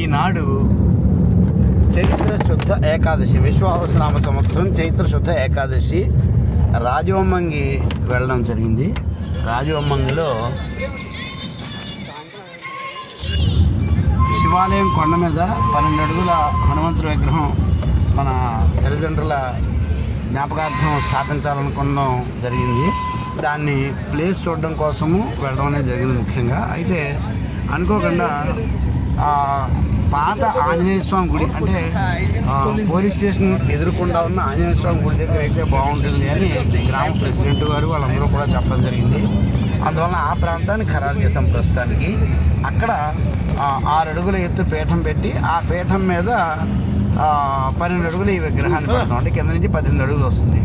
ఈనాడు చైత్ర శుద్ధ ఏకాదశి విశ్వావసనామ సంవత్సరం చైత్ర శుద్ధ ఏకాదశి రాజవమ్మంగి వెళ్ళడం జరిగింది. రాజవమ్మంగిలో శివాలయం కొండ మీద పన్నెండు అడుగుల హనుమంతుడి విగ్రహం మన తల్లిదండ్రుల జ్ఞాపకార్థం స్థాపించాలనుకోవడం జరిగింది. దాన్ని ప్లేస్ చూడడం కోసము వెళ్ళడం అనేది జరిగింది ముఖ్యంగా. అయితే అనుకోకుండా పాత ఆంజనేయ స్వామి గుడి అంటే పోలీస్ స్టేషన్ ఎదురుకుండా ఉన్న ఆంజనేయ స్వామి గుడి దగ్గర అయితే బాగుంటుంది అని గ్రామ ప్రెసిడెంట్ గారు వాళ్ళందరూ కూడా చెప్పడం జరిగింది. అందువలన ఆ ప్రాంతాన్ని ఖరారు చేసాం ప్రస్తుతానికి. అక్కడ ఆరు అడుగుల ఎత్తు పీఠం పెట్టి ఆ పీఠం మీద పన్నెండు అడుగులు ఈ విగ్రహాన్ని పెడతాం. అంటే కింద నుంచి పద్దెనిమిది అడుగులు వస్తుంది.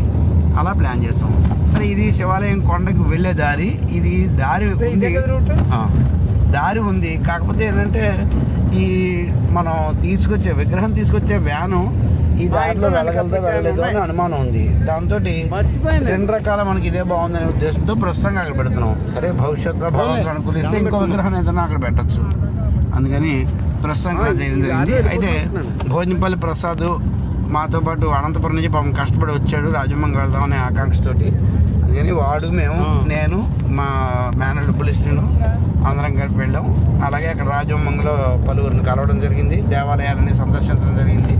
అలా ప్లాన్ చేసాం సరే ఇది శివాలయం కొండకి వెళ్ళే దారి. ఇది దారి దారి ఉంది. కాకపోతే ఏంటంటే ఈ మనం తీసుకొచ్చే విగ్రహం తీసుకొచ్చే వ్యాను ఈ దారిలో వెళ్ళగలదో వెళ్ళలేదో అని అనుమానం ఉంది. దాంతో రెండు రకాల మనకి ఇదే బాగుందనే ఉద్దేశంతో ప్రస్తుతంగా అక్కడ పెడుతున్నాం. సరే భవిష్యత్తులో భగవంతుడు అనుకూలిస్తే ఇంకో విగ్రహం ఏదైనా అక్కడ పెట్టచ్చు. అందుకని ప్రస్తుతం జరిగింది. జరిగింది. అయితే భోజనపల్లి ప్రసాద్ మాతో పాటు అనంతపురం నుంచి పాపం కష్టపడి వచ్చాడు. రాజమంగ వెళ్దామనే ఆకాంక్షతోటి. అందుకని వాడు మేము నేను మా మేనల్డ్ పులిస్ట్రీను అందరం కలిపి వెళ్ళాం. అలాగే అక్కడ రాజమంగలో పలువురిని కలవడం జరిగింది. దేవాలయాలని సందర్శించడం జరిగింది.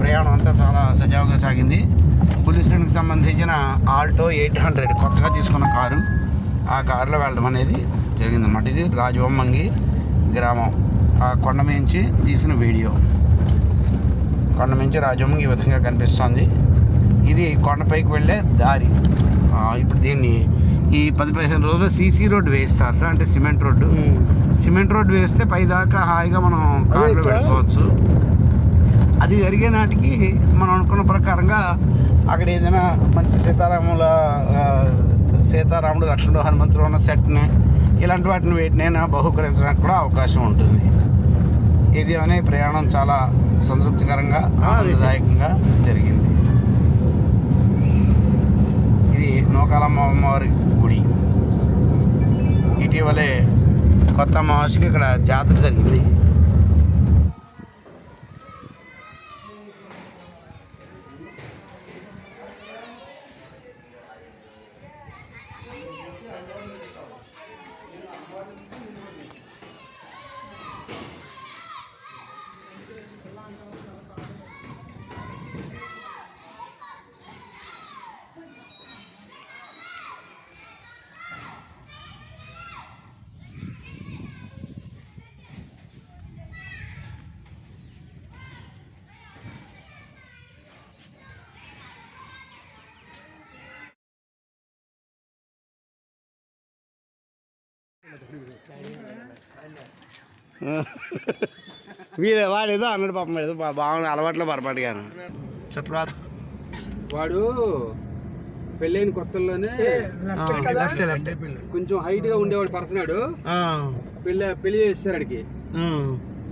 ప్రయాణం అంతా చాలా సజావుగా సాగింది. పులిస్ట్రీకి సంబంధించిన ఆల్టో ఎయిట్ హండ్రెడ్ కొత్తగా తీసుకున్న కారు ఆ కారులో వెళ్ళడం అనేది జరిగిందన్నమాట. ఇది రాజవమ్మంగి గ్రామం. ఆ కొండ మించి తీసిన వీడియో. కొండ మించి రాజవమ్మంగి ఈ విధంగా కనిపిస్తుంది. ఇది కొండపైకి వెళ్ళే దారి. ఇప్పుడు దీన్ని ఈ పది పదిహేను రోజుల్లో సీసీ రోడ్డు వేస్తారు అంటే సిమెంట్ రోడ్డు. సిమెంట్ రోడ్డు వేస్తే పైదాకా హాయిగా మనం కార్లో? వెళ్ళిపోవచ్చు. అది జరిగే నాటికి మనం అనుకున్న ప్రకారంగా అక్కడ ఏదైనా మంచి సీతారాముల సీతారాముడు లక్ష్మణుడు హనుమంతుడు ఉన్న సెట్ని ఇలాంటి వాటిని వేటినైనా బహుకరించడానికి కూడా అవకాశం ఉంటుంది. ఇది అనే ప్రయాణం చాలా సంతృప్తికరంగా ఆనందదాయకంగా జరిగింది ఇది నూకాలమ్మ అమ్మవారి గుడి. ఇటీవలే కొత్త అమావాస్యకి ఇక్కడ జాతర జరిగింది. వీడు వాడు ఏదో అన్నాడు పాపం ఏదో బాగుంది అలవాట్లో పొరపాటుగాను చుట్టూ వాడు పెళ్ళైన కొత్తల్లోనే లెఫ్ట్ లెఫ్ట్ కొంచెం హైట్గా ఉండేవాడు పర్సనాడు పెళ్ళి పెళ్ళి చేస్తారు ఆడికి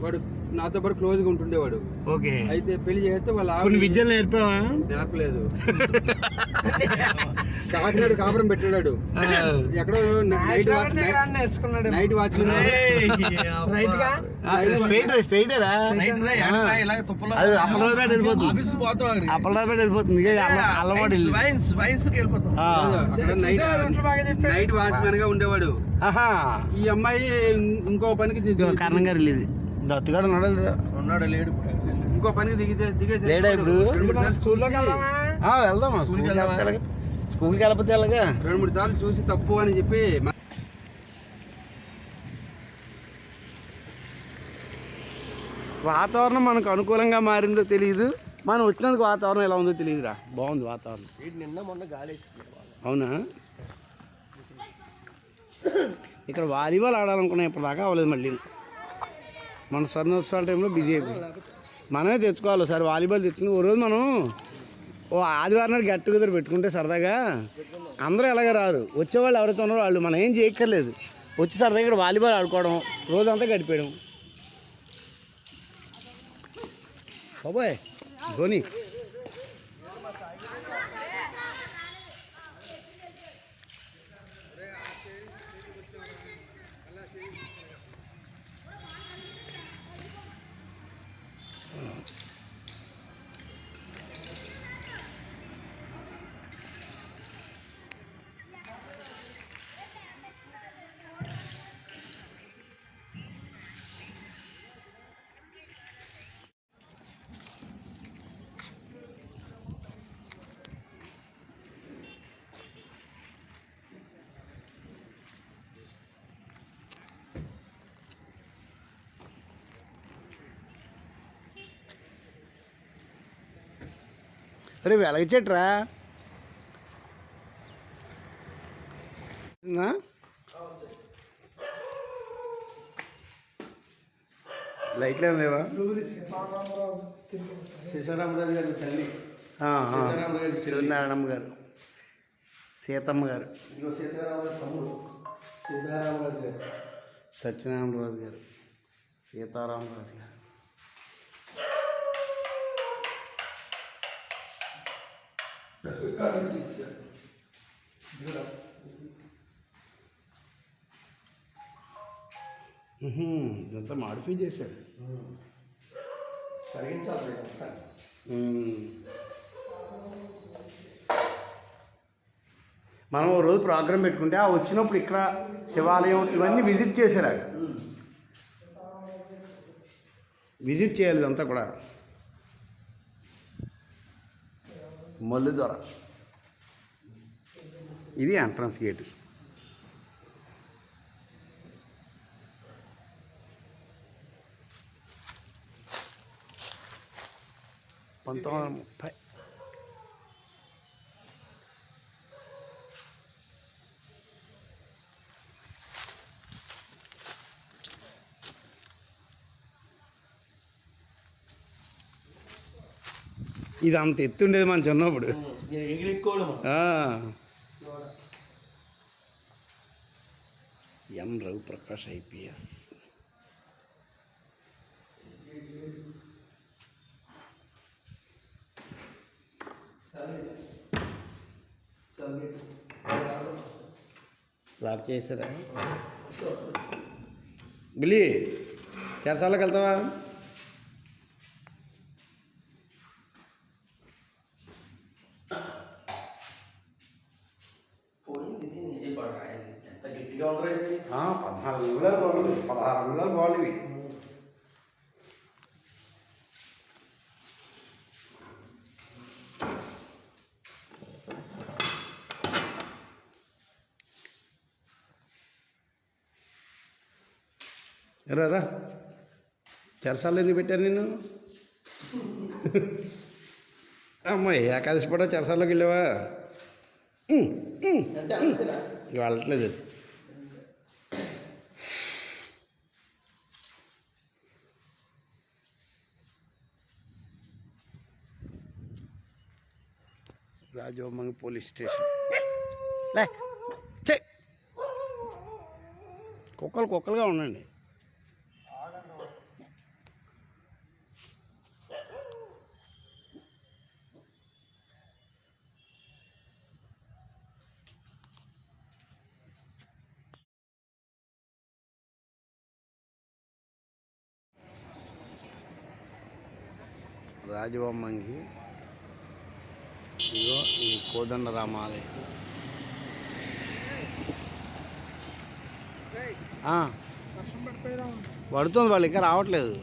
వాడు నాతో పాటు క్లోజ్గా ఉంటుండేవాడు. ఓకే. అయితే పెళ్ళి చేస్తే వాళ్ళ కొన్ని విద్యలు నేర్పావా? నేర్పలేదు. కాకినాడ కాపురం పెట్టాడు ఎక్కడో నైట్ నేర్చుకున్నాడు. Night watchman రైట్గా? స్ట్రైట్ వెళ్ళిపోతుంది. అప్పలరాజపేట వెళ్ళిపోతుంది. ఇక అల్ల- అల్లవాడు ఇల్లు. ఆ. అక్కడ నైట్ నైట్ వాచ్మెన్గా ఉండేవాడు ఈ అమ్మాయి ఇంకో పనికి ది- ఇదిగో దత్తుగాడు ఉన్నాడా లేదా? ఇంకో పనికి దిగితే దిగేసి లేడా ఇప్పుడు? స్కూల్లోకి వెళ్దామా? ఆ, వెళ్దాం. స్కూల్కి వెళ్ళకపోతే ఎలాగా? స్కూల్కి వెళ్ళకపోతే ఎలాగా? రెండు మూడు సార్లు చూసి తప్పు అని చెప్పి వాతావరణం మనకు అనుకూలంగా మారిందో తెలియదు మనం వచ్చినందుకు వాతావరణం ఎలా ఉందో తెలియదురా బాగుంది వాతావరణం. నిన్న మొన్న గాలి అవునా? ఇక్కడ వాలీబాల్ ఆడాలనుకున్నాం ఇప్పటిదాకా అవ్వలేదు మళ్ళీ. మన స్వర్ణోత్సవాల టైంలో బిజీ అయిపోయింది మనమే తెచ్చుకోవాలి సార్ వాలీబాల్ తెచ్చుకుని ఓ రోజు మనం ఓ ఆదివారం నాడు గెట్ టుగెదర్ పెట్టుకుంటే సరదాగా అందరూ ఎలాగ రారు. వచ్చేవాళ్ళు ఎవరైతే ఉన్నారో వాళ్ళు మనం ఏం చేయక్కర్లేదు. వచ్చి సరదాగా ఇక్కడ వాలీబాల్ ఆడుకోవడం రోజంతా గడిపేయడం. బాబోయ్ ధోని. అరే వెలగచెట్రా. లైట్లు ఏం లేవా? సీతారామరాజు గారి తల్లి. సీతారామరాజు గారి. సీతమ్మ గారు. సీతారామరాజు తమ్ముడు. సీతారామరాజు గారు. సత్యనారాయణరాజు గారు. సీతారామరాజు గారు. ఇదంతా మాడిఫై చేశారు. మనం ఓ రోజు ప్రోగ్రామ్ పెట్టుకుంటే ఆ వచ్చినప్పుడు ఇక్కడ శివాలయం ఇవన్నీ విజిట్ చేశారు. విజిట్ చేయాలి ఇదంతా కూడా మల్లుదొర. ఇది ఎంట్రన్స్ గేటు. పంతొమ్మిది వందల ముప్పై ఇది అంత ఎత్తుండేది మన చిన్నప్పుడు. ఎం రవిప్రకాష్ ఐపీఎస్. లాక్ చేసారా? బిల్లి చెరసాలకు వెళ్తావా పోయింది ఇది ఇది పడరా ఇది ఎంత గట్టిగా ఉండరా ఇది ఆ, పద్నాలుగు అంగుళాలు బాగుంది పదహారు అంగుళాలు బాగుంది రా. చెరసాలు ఎందుకు పెట్టారు నేను అమ్మాయి ఏకాదశి పూట చెరసాల్లోకి వెళ్ళావా? వెళ్ళట్లేదు అది రాజవమ్మంగి పోలీస్ స్టేషన్ లే కుక్కలు కుక్కలుగా ఉండండి రాజవమ్మంగి ఇదిగో ఈ కోదండ రామాలయం ఆ, పడుతుంది వాళ్ళు ఇంకా రావట్లేదు.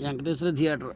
వెంకటేశ్వర థియేటర్.